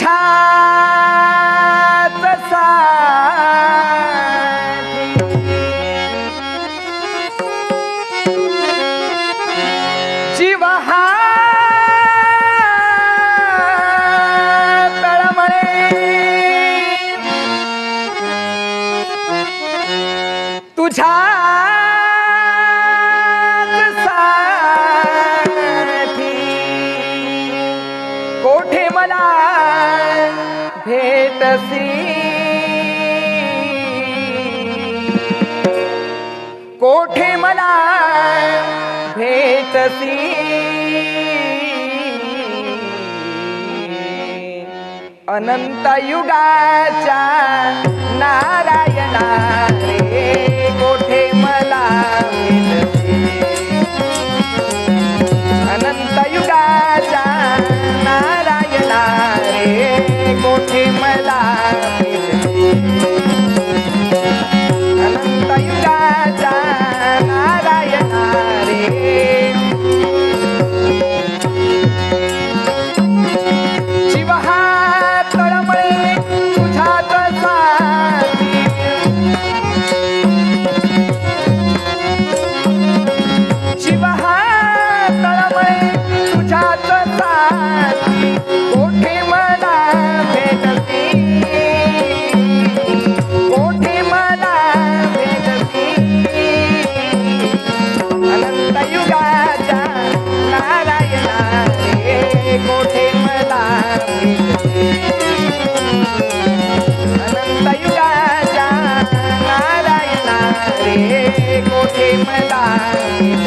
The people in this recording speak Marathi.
तुझ्याच साथी जीव हा तुझ्या मला भेटसी कोठे मला भेटसी अनंत युगाच्या